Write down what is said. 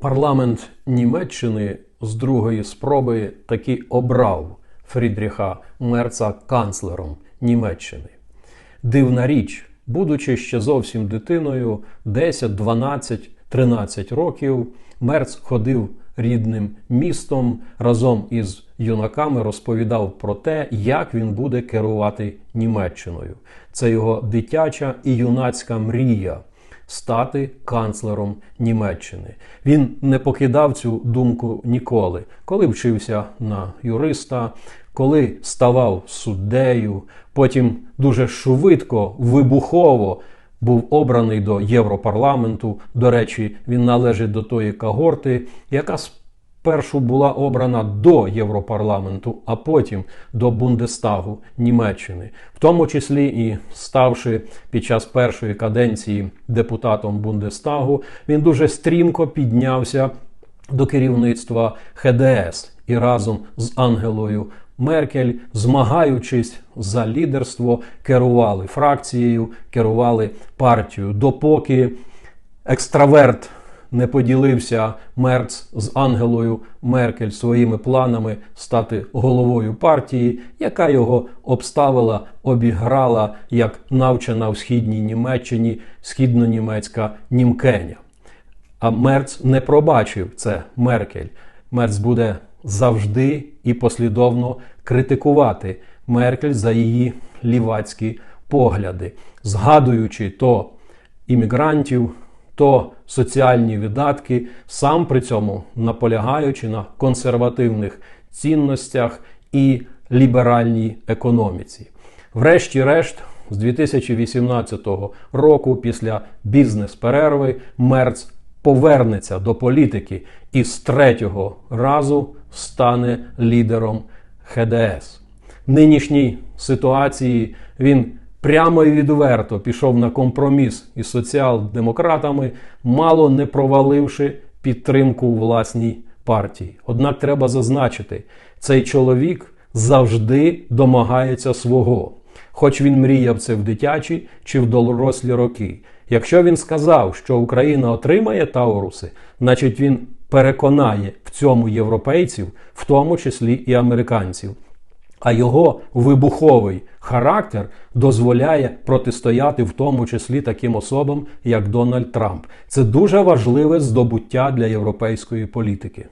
Парламент Німеччини з другої спроби таки обрав Фрідріха Мерца канцлером Німеччини. Дивна річ, будучи ще зовсім дитиною, 10, 12, 13 років, Мерц ходив рідним містом разом із юнаками розповідав про те, як він буде керувати Німеччиною. Це його дитяча і юнацька мрія стати канцлером Німеччини. Він не покидав цю думку ніколи, коли вчився на юриста, коли ставав суддею, потім дуже швидко, вибухово. Був обраний до Європарламенту. До речі, він належить до тої когорти, яка спершу була обрана до Європарламенту, а потім до Бундестагу Німеччини, в тому числі і ставши під час першої каденції депутатом Бундестагу, він дуже стрімко піднявся до керівництва ХДС і разом з Ангелою. Меркель, змагаючись за лідерство, керували фракцією, керували партією, допоки екстраверт не поділився Мерц з Ангелою Меркель своїми планами стати головою партії, яка його обставила, обіграла як навчена в східній Німеччині східно-німецька німкеня. А Мерц не пробачив це Меркель. Мерц буде завжди і послідовно критикувати Меркель за її лівацькі погляди, згадуючи то іммігрантів, то соціальні видатки, сам при цьому наполягаючи на консервативних цінностях і ліберальній економіці. Врешті-решт, з 2018 року, після бізнес-перерви, Мерц повернеться до політики і з третього разу стане лідером ХДС. Нинішній ситуації він прямо і відверто пішов на компроміс із соціал-демократами, мало не проваливши підтримку власній партії. Однак треба зазначити, цей чоловік завжди домагається свого. Хоч він мріяв це в дитячі чи в дорослі роки. Якщо він сказав, що Україна отримає Тауруси, значить він переконає в цьому європейців, в тому числі і американців. А його вибуховий характер дозволяє протистояти в тому числі таким особам, як Дональд Трамп. Це дуже важливе здобуття для європейської політики.